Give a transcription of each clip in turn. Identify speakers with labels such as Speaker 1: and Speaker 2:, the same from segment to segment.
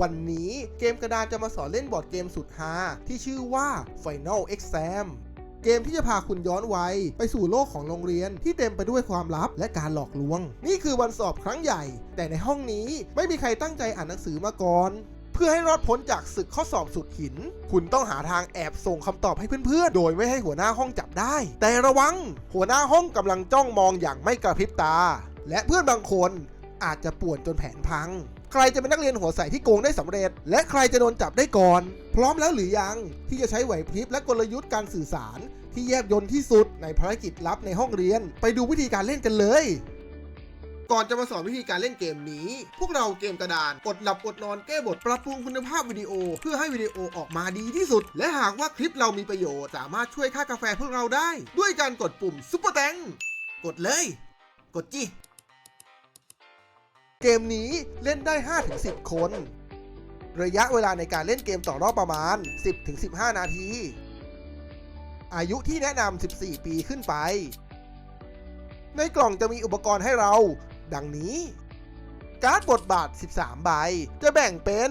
Speaker 1: วันนี้เกมกระดานจะมาสอนเล่นบอร์ดเกมสุดฮาที่ชื่อว่า Final Exam เกมที่จะพาคุณย้อนวัยไปสู่โลกของโรงเรียนที่เต็มไปด้วยความลับและการหลอกลวง นี่คือวันสอบครั้งใหญ่ แต่ในห้องนี้ไม่มีใครตั้งใจอ่านหนังสือมาก่อน เพื่อให้รอดพ้นจากศึกข้อสอบสุดหิน คุณต้องหาทางแอบส่งคำตอบให้เพื่อนๆ โดยไม่ให้หัวหน้าห้องจับได้ แต่ระวัง หัวหน้าห้องกำลังจ้องมองอย่างไม่กระพริบตา และเพื่อนบางคนอาจจะป่วนจนแผนพัง ใครจะเป็นนักเรียนหัวใสที่โกงได้สำเร็จ และใครจะโดนจับได้ก่อน พร้อมแล้วหรือยังที่จะใช้ไหวพริบและกลยุทธ์การสื่อสาร ที่แยบยลที่สุดในภารกิจลับในห้องเรียน ไปดูวิธีการเล่นกันเลยก่อนจะมาสอนวิธีการเล่นเกมนี้ พวกเราเกมกระดานอดหลับอดนอนแก้บทปรับปรุงคุณภาพวิดีโอ เพื่อให้วิดีโอออกมาดีที่สุด และหากว่าคลิปเรามีประโยชน์ สามารถช่วยค่ากาแฟพวกเราได้ ด้วยการกดปุ่มซุปเปอร์แตงกดเลย กดจิ เกมนี้เล่นได้ 5-10 คน ระยะเวลาในการเล่นเกมต่อรอบประมาณ 10-15 นาที อายุที่แนะนำ 14 ปีขึ้นไป ในกล่องจะมีอุปกรณ์ให้เรา ดังนี้ การ์ดบทบาท 13 ใบ จะแบ่งเป็น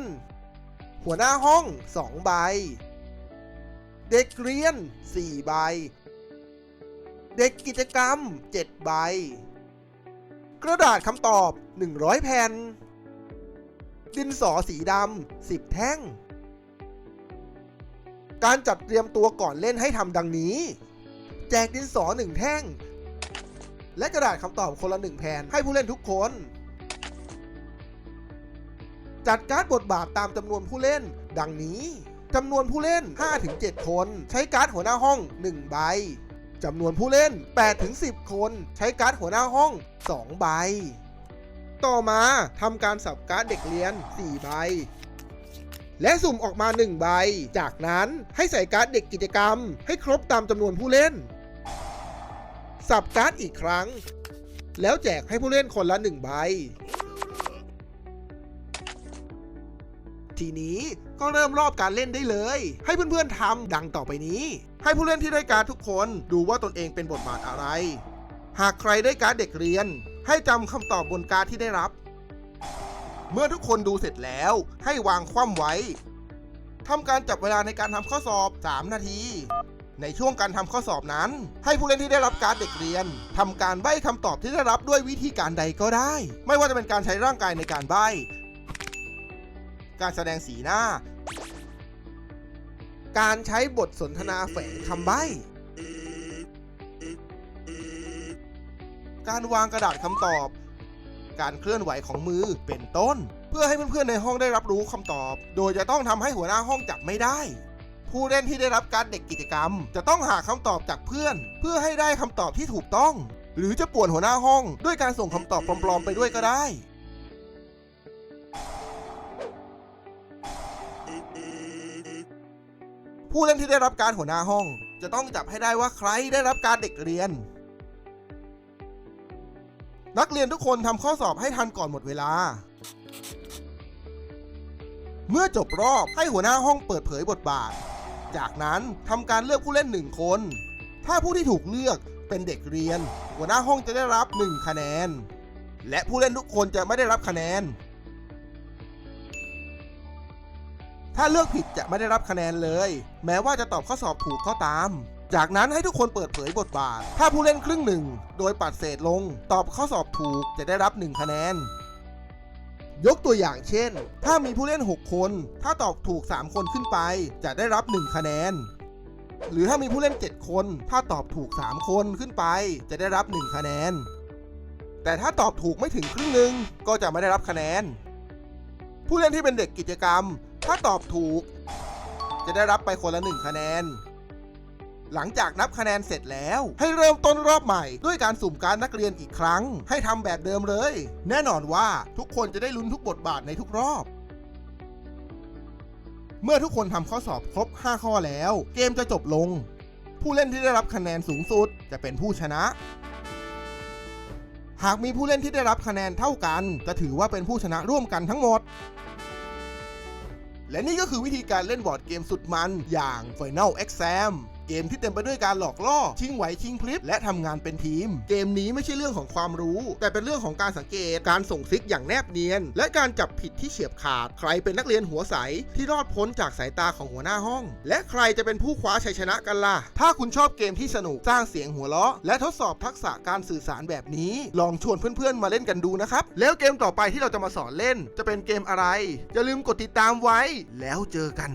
Speaker 1: หัวหน้าห้อง 2 ใบ เด็กเรียน 4 ใบ เด็กกิจกรรม 7 ใบ กระดาษคำตอบ 100 แผ่น ดินสอสีดำ 10 แท่ง การจัดเตรียมตัวก่อนเล่นให้ทำดังนี้ แจกดินสอ 1 แท่ง และกระดาษคำตอบคนละ 1 แผ่นให้ผู้เล่นทุกคน จัดการ์ดบทบาทตามจำนวนผู้เล่น ดังนี้จำนวนผู้เล่น 5-7 คน ใช้การ์ดหัวหน้าห้อง 1 ใบ จำนวนผู้เล่น 8-10 คนใช้การ์ดหัวหน้าห้อง 2 ใบ ต่อมาทำการสับการ์ดเด็กเรียน 4 ใบ และสุ่มออกมา 1 ใบ จากนั้นให้ใส่การ์ดเด็กกิจกรรม ให้ครบตามจำนวนผู้เล่น สับการ์ดอีกครั้ง แล้วแจกให้ผู้เล่นคนละ 1 ใบ ทีนี้ ก็เริ่มรอบการเล่นได้เลย ให้เพื่อนๆทำดังต่อไปนี้ ให้ผู้เล่นที่ได้การ์ดทุกคนดูว่าตนเองเป็นบทบาทอะไร หากใครได้การ์ดเด็กเรียน ให้จำคำตอบบนการ์ดที่ได้รับ เมื่อทุกคนดูเสร็จแล้ว ให้วางคว่ำไว้ทำการจับเวลาในการทำข้อสอบ 3 นาที ในช่วงการทำข้อสอบนั้น ให้ผู้เล่นที่ได้รับการเด็กเรียนทำการใบ้คำตอบที่ได้รับด้วยวิธีการใดก็ได้ ไม่ว่าจะเป็นการใช้ร่างกายในการใบ้ การแสดงสีหน้า การใช้บทสนทนาแฝงคำใบ้ การวางกระดาษคำตอบ การเคลื่อนไหวของมือเป็นต้น เพื่อให้เพื่อนๆในห้องได้รับรู้คำตอบ โดยจะต้องทำให้หัวหน้าห้องจับไม่ได้ ผู้เล่นที่ได้รับการเด็กกิจกรรม จะต้องหาคำตอบจากเพื่อน เพื่อให้ได้คำตอบที่ถูกต้อง หรือจะป่วนหัวหน้าห้อง ด้วยการส่งคำตอบปลอมๆไปด้วยก็ได้ ผู้เล่นที่ได้รับการหัวหน้าห้อง จะต้องจับให้ได้ว่าใครได้รับการเด็กเรียน นักเรียนทุกคนทำข้อสอบให้ทันก่อนหมดเวลา เมื่อจบรอบให้หัวหน้าห้องเปิดเผยบทบาท จากนั้นทำการเลือกผู้เล่นหนึ่งคน ถ้าผู้ที่ถูกเลือกเป็นเด็กเรียน หัวหน้าห้องจะได้รับ 1 คะแนน และผู้เล่นทุกคนจะไม่ได้รับคะแนน ถ้าเลือกผิดจะไม่ได้รับคะแนนเลย แม้ว่าจะตอบข้อสอบถูกก็ตาม จากนั้นให้ทุกคนเปิดเผยบทบาท ถ้าผู้เล่นครึ่งหนึ่ง โดยปัดเศษลง ตอบข้อสอบถูกจะได้รับ 1 คะแนน ยกตัวอย่างเช่น ถ้ามีผู้เล่น 6 คน ถ้าตอบถูก 3 คนขึ้นไป จะได้รับ 1 คะแนน หรือถ้ามีผู้เล่น 7 คน ถ้าตอบถูก 3 คนขึ้นไป จะได้รับ 1 คะแนน แต่ถ้าตอบถูกไม่ถึงครึ่งหนึ่งก็จะไม่ได้รับคะแนนผู้เล่นที่เป็นเด็กกิจกรรม ถ้าตอบถูก จะได้รับไปคนละ1คะแนน หลังจากนับคะแนนเสร็จแล้ว ให้เริ่มต้นรอบใหม่ ด้วยการสุ่มการนักเรียนอีกครั้ง ให้ทำแบบเดิมเลย แน่นอนว่าทุกคนจะได้ลุ้นทุกบทบาทในทุกรอบเมื่อทุกคนทำข้อสอบครบ 5 ข้อแล้ว เกมจะจบลง ผู้เล่นที่ได้รับคะแนนสูงสุดจะเป็นผู้ชนะ หากมีผู้เล่นที่ได้รับคะแนนเท่ากัน จะถือว่าเป็นผู้ชนะร่วมกันทั้งหมด และนี่ก็คือวิธีการเล่นบอร์ดเกมสุดมันอย่าง Final Exam เกมที่เต็มไปด้วยการหลอกล่อ ชิงไหวชิงพลิบและทำงานเป็นทีม เกมนี้ไม่ใช่เรื่องของความรู้ แต่เป็นเรื่องของการสังเกต การส่งซิกอย่างแนบเนียน และการจับผิดที่เฉียบขาด ใครเป็นนักเรียนหัวใสที่รอดพ้นจากสายตาของหัวหน้าห้อง และใครจะเป็นผู้คว้าชัยชนะกันล่ะ ถ้าคุณชอบเกมที่สนุกสร้างเสียงหัวเราะ และทดสอบทักษะการสื่อสารแบบนี้ ลองชวนเพื่อนๆ มาเล่นกันดูนะครับ แล้วเกมต่อไปที่เราจะมาสอนเล่น จะเป็นเกมอะไร อย่าลืมกดติดตามไว้ แล้วเจอกัน